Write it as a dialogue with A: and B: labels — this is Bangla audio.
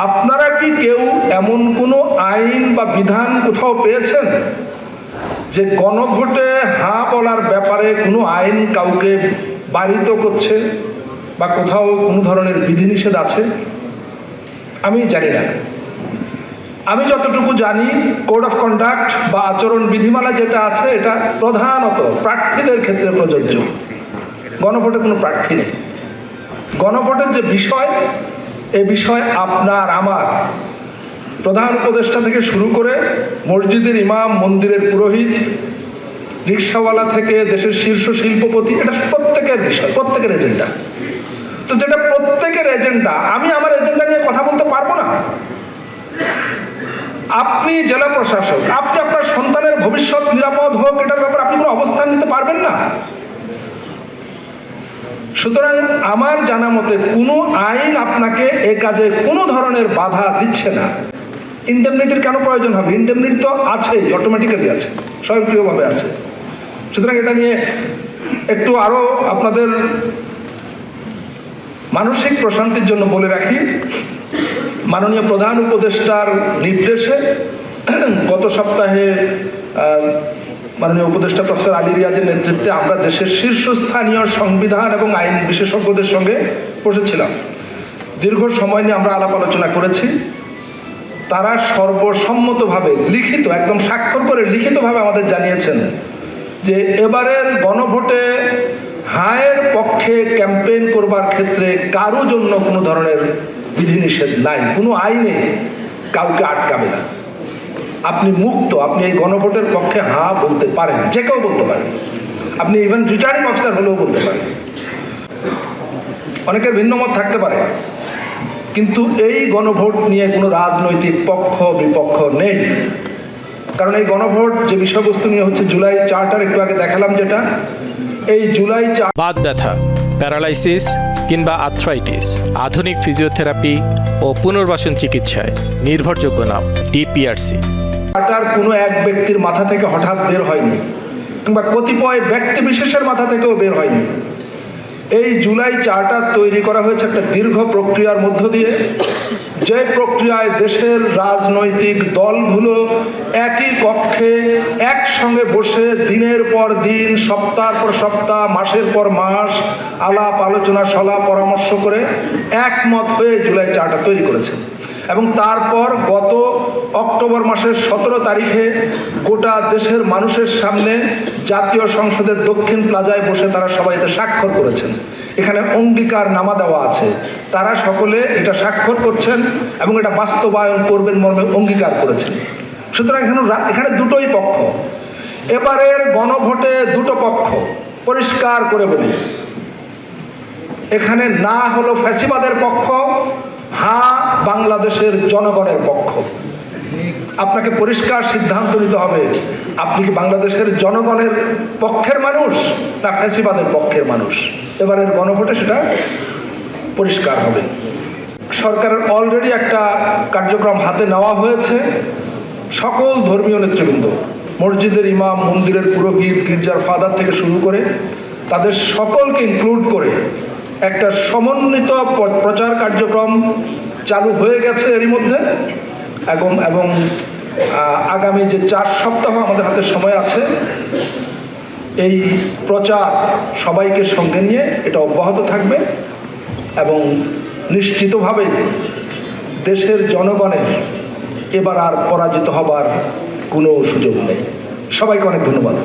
A: আপনারা কি কেউ এমন কোনো আইন বা বিধান কোথাও পেয়েছেন? যে গণভোটে হাঁ বলার ব্যাপারে কোনো আইন কাউকে বারিত করছে বা কোথাও কোনো ধরনের বিধিনিষেধ আছে? আমি জানি না। আমি যতটুকু জানি, কোড অফ কন্ডাক্ট বা আচরণ বিধিমালা যেটা আছে, এটা প্রধানত প্রার্থীদের ক্ষেত্রে প্রযোজ্য। গণভোটে কোনো প্রার্থী নেই। গণভোটের যে বিষয় এ বিষয় আপনার, আমার প্রধান উপদেষ্টা থেকে শুরু করে মসজিদের ইমাম, মন্দিরের পুরোহিত, রিক্সাওয়ালা থেকে দেশের শীর্ষ শিল্পপতি, এটা প্রত্যেকের বিষয়, প্রত্যেকের এজেন্ডা। তো যেটা প্রত্যেকের এজেন্ডা, আমি আমার এজেন্ডা নিয়ে কথা বলতে পারব না। আপনি জেলা প্রশাসক, আপনি আপনার সন্তানের ভবিষ্যৎ নিরাপদ হোক, এটার ব্যাপারে আপনি কোনো অবস্থান নিতে পারবেন না। সুতরাং আমার জানা মতে কোনো আইন আপনাকে এ কাজে কোনো ধরনের বাধা দিচ্ছে না। ইন্ডেমনিটির কেন প্রয়োজন হবে? ইন্ডেমনিটি তো আছেই অটোমেটিক্যালি আছে, স্বয়ংক্রিয়ভাবে আছে। সুতরাং এটা নিয়ে একটু আরও আপনাদের মানসিক প্রশান্তির জন্য বলে রাখি, মাননীয় প্রধান উপদেষ্টার নির্দেশে গত সপ্তাহে মাননীয় উপদেষ্টা প্রফেসর আলী রিয়াজের নেতৃত্বে আমরা দেশের শীর্ষস্থানীয় সংবিধান এবং আইন বিশেষজ্ঞদের সঙ্গে বসেছিলাম। দীর্ঘ সময় নিয়ে আমরা আলাপ আলোচনা করেছি। তারা সর্বসম্মতভাবে লিখিত, একদম স্বাক্ষর করে লিখিতভাবে আমাদের জানিয়েছেন যে এবারের গণভোটে হায়ের পক্ষে ক্যাম্পেইন করবার ক্ষেত্রে কারও জন্য কোনো ধরনের বিধিনিষেধ নাই, কোনো আইনে কাউকে আটকাবে না। আপনি মুক্ত, আপনি এই গণভোটের পক্ষে হা বলতে পারেন, যে কেউ বলতে পারেন আপনি ইভেন রিটার্নিং অফিসার হলেও বলতে পারেন। অনেকের ভিন্ন মত থাকতে পারে। কিন্তু এই গণভোট নিয়ে কোনো রাজনৈতিক পক্ষ, বিপক্ষ নেই। কারণ এই গণভোট যে বিষয়বস্তু নিয়ে হচ্ছে, জুলাই চার্টার একটু আগে দেখালাম যেটা, এই জুলাই চার
B: বাত ব্যথা, প্যারালাইসিস কিংবা আর্থ্রাইটিস, আধুনিক ফিজিওথেরাপি ও পুনর্বাসন চিকিৎসায় নির্ভরযোগ্য নাম, ডিপিআরসি।
A: চার্টার কোনো এক ব্যক্তির মাথা থেকে হঠাৎ বের হয়নি, কিংবা কতিপয় ব্যক্তি বিশেষের মাথা থেকেও বের হয়নি। এই জুলাই চার্টার তৈরি করা হয়েছে একটা দীর্ঘ প্রক্রিয়ার মধ্য দিয়ে। যে প্রক্রিয়ায় দেশের রাজনৈতিক দলগুলো একই কক্ষে একসঙ্গে বসে দিনের পর দিন, সপ্তাহ পর সপ্তাহ, মাসের পর মাস আলাপ, আলোচনা সলা পরামর্শ করে একমত হয়ে জুলাই চার্টার তৈরি করেছে। এবং তারপর গত অক্টোবর মাসের সতেরো তারিখে গোটা দেশের মানুষের সামনে জাতীয় সংসদের দক্ষিণ প্লাজায় বসে তারা সবাই এতে স্বাক্ষর করেছেন। এখানে অঙ্গীকার নামা দেওয়া আছে। তারা সকলে এটা স্বাক্ষর করছেন এবং এটা বাস্তবায়ন করবেন মর্মে অঙ্গীকার করেছেন। সুতরাং এখানে এখানে দুটোই পক্ষ। এবারের গণভোটে দুটো পক্ষ পরিষ্কার করে বলি। এখানে না হলো ফ্যাসিবাদের পক্ষ হা বাংলাদেশের জনগণের পক্ষ। আপনাকে পরিষ্কার সিদ্ধান্ত নিতে হবে। আপনি কি বাংলাদেশের জনগণের পক্ষের মানুষ না ফ্যাসিবাদের পক্ষের মানুষ? এবারের গণভোটে সেটা পরিষ্কার হবে। সরকারের অলরেডি একটা কার্যক্রম হাতে নেওয়া হয়েছে। সকল ধর্মীয় নেতৃবৃন্দ, মসজিদের ইমাম, মন্দিরের পুরোহিত, গির্জার ফাদার থেকে শুরু করে তাদের সকলকে ইনক্লুড করে একটা সমন্বিত প্রচার কার্যক্রম চালু হয়ে গেছে এরই মধ্যে। এবং এবং আগামী যে চার সপ্তাহ আমাদের হাতে সময় আছে, এই প্রচার সবাইকে সঙ্গে নিয়ে এটা অব্যাহত থাকবে এবং নিশ্চিতভাবে দেশের জনগণের এবার আর পরাজিত হবার কোনো সুযোগ নেই। সবাইকে অনেক ধন্যবাদ।